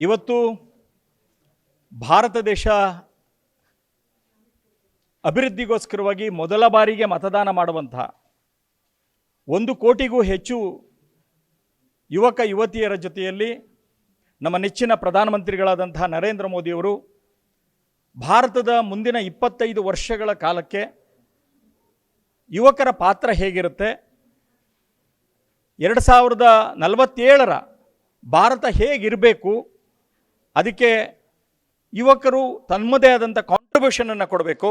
ಇವತ್ತು ಭಾರತ ದೇಶ ಅಭಿವೃದ್ಧಿಗೋಸ್ಕರವಾಗಿ ಮೊದಲ ಬಾರಿಗೆ ಮತದಾನ ಮಾಡುವಂಥ ಒಂದು ಕೋಟಿಗೂ ಹೆಚ್ಚು ಯುವಕ ಯುವತಿಯರ ಜೊತೆಯಲ್ಲಿ ನಮ್ಮ ನೆಚ್ಚಿನ ಪ್ರಧಾನಮಂತ್ರಿಗಳಾದಂಥ ನರೇಂದ್ರ ಮೋದಿಯವರು ಭಾರತದ ಮುಂದಿನ ಇಪ್ಪತ್ತೈದು ವರ್ಷಗಳ ಕಾಲಕ್ಕೆ ಯುವಕರ ಪಾತ್ರ ಹೇಗಿರುತ್ತೆ? ಎರಡು ಸಾವಿರದ ನಲವತ್ತೇಳರ ಭಾರತ ಹೇಗಿರಬೇಕು? ಅದಕ್ಕೆ ಯುವಕರು ತನ್ನದೇ ಆದಂಥ ಕಾಂಟ್ರಿಬ್ಯೂಷನನ್ನು ಕೊಡಬೇಕು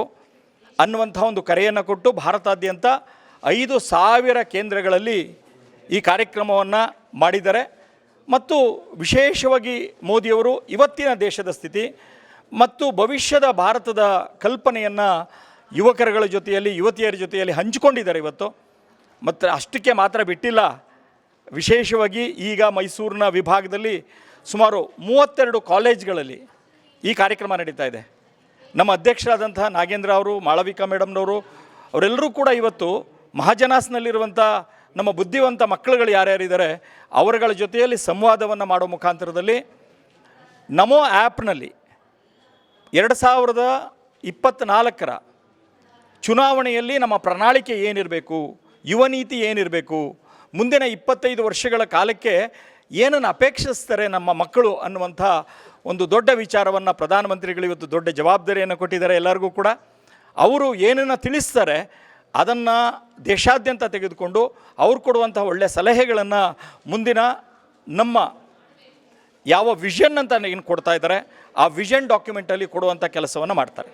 ಅನ್ನುವಂಥ ಒಂದು ಕರೆಯನ್ನು ಕೊಟ್ಟು ಭಾರತಾದ್ಯಂತ ಐದು ಸಾವಿರ ಕೇಂದ್ರಗಳಲ್ಲಿ ಈ ಕಾರ್ಯಕ್ರಮವನ್ನು ಮಾಡಿದ್ದಾರೆ. ಮತ್ತು ವಿಶೇಷವಾಗಿ ಮೋದಿಯವರು ಇವತ್ತಿನ ದೇಶದ ಸ್ಥಿತಿ ಮತ್ತು ಭವಿಷ್ಯದ ಭಾರತದ ಕಲ್ಪನೆಯನ್ನು ಯುವಕರುಗಳ ಜೊತೆಯಲ್ಲಿ, ಯುವತಿಯರ ಜೊತೆಯಲ್ಲಿ ಹಂಚಿಕೊಂಡಿದ್ದಾರೆ ಇವತ್ತು. ಮತ್ತು ಅಷ್ಟಕ್ಕೆ ಮಾತ್ರ ಬಿಟ್ಟಿಲ್ಲ. ವಿಶೇಷವಾಗಿ ಈಗ ಮೈಸೂರಿನ ವಿಭಾಗದಲ್ಲಿ ಸುಮಾರು ಮೂವತ್ತೆರಡು ಕಾಲೇಜ್ಗಳಲ್ಲಿ ಈ ಕಾರ್ಯಕ್ರಮ ನಡೀತಾ ಇದೆ. ನಮ್ಮ ಅಧ್ಯಕ್ಷರಾದಂಥ ನಾಗೇಂದ್ರ ಅವರು, ಮಾಳವಿಕಾ ಮೇಡಮ್ನವರು, ಅವರೆಲ್ಲರೂ ಕೂಡ ಇವತ್ತು ಮಹಾಜನಾಸ್ನಲ್ಲಿರುವಂಥ ನಮ್ಮ ಬುದ್ಧಿವಂತ ಮಕ್ಕಳುಗಳು ಯಾರ್ಯಾರಿದ್ದಾರೆ, ಅವರುಗಳ ಜೊತೆಯಲ್ಲಿ ಸಂವಾದವನ್ನು ಮಾಡೋ ಮುಖಾಂತರದಲ್ಲಿ ನಮೋ ಆ್ಯಪ್ನಲ್ಲಿ ಎರಡು ಸಾವಿರದ ಇಪ್ಪತ್ತ್ನಾಲ್ಕರ ಚುನಾವಣೆಯಲ್ಲಿ ನಮ್ಮ ಪ್ರಣಾಳಿಕೆ ಏನಿರಬೇಕು, ಯುವ ನೀತಿ ಏನಿರಬೇಕು ಮುಂದಿನ ಇಪ್ಪತ್ತೈದು ವರ್ಷಗಳ ಕಾಲಕ್ಕೆ ಏನನ್ನು ಅಪೇಕ್ಷಿಸ್ತಾರೆ ನಮ್ಮ ಮಕ್ಕಳು ಅನ್ನುವಂಥ ಒಂದು ದೊಡ್ಡ ವಿಚಾರವನ್ನು ಪ್ರಧಾನಮಂತ್ರಿಗಳು ಇವತ್ತು ದೊಡ್ಡ ಜವಾಬ್ದಾರಿಯನ್ನು ಕೊಟ್ಟಿದ್ದಾರೆ ಎಲ್ಲರಿಗೂ ಕೂಡ. ಅವರು ಏನನ್ನು ತಿಳಿಸ್ತಾರೆ ಅದನ್ನು ದೇಶಾದ್ಯಂತ ತೆಗೆದುಕೊಂಡು ಅವ್ರು ಕೊಡುವಂಥ ಒಳ್ಳೆಯ ಸಲಹೆಗಳನ್ನು ಮುಂದಿನ ನಮ್ಮ ಯಾವ ವಿಷನ್ ಅಂತ ಏನು ಕೊಡ್ತಾ ಇದ್ದಾರೆ, ಆ ವಿಷನ್ ಡಾಕ್ಯುಮೆಂಟಲ್ಲಿ ಕೊಡುವಂಥ ಕೆಲಸವನ್ನು ಮಾಡ್ತಾರೆ.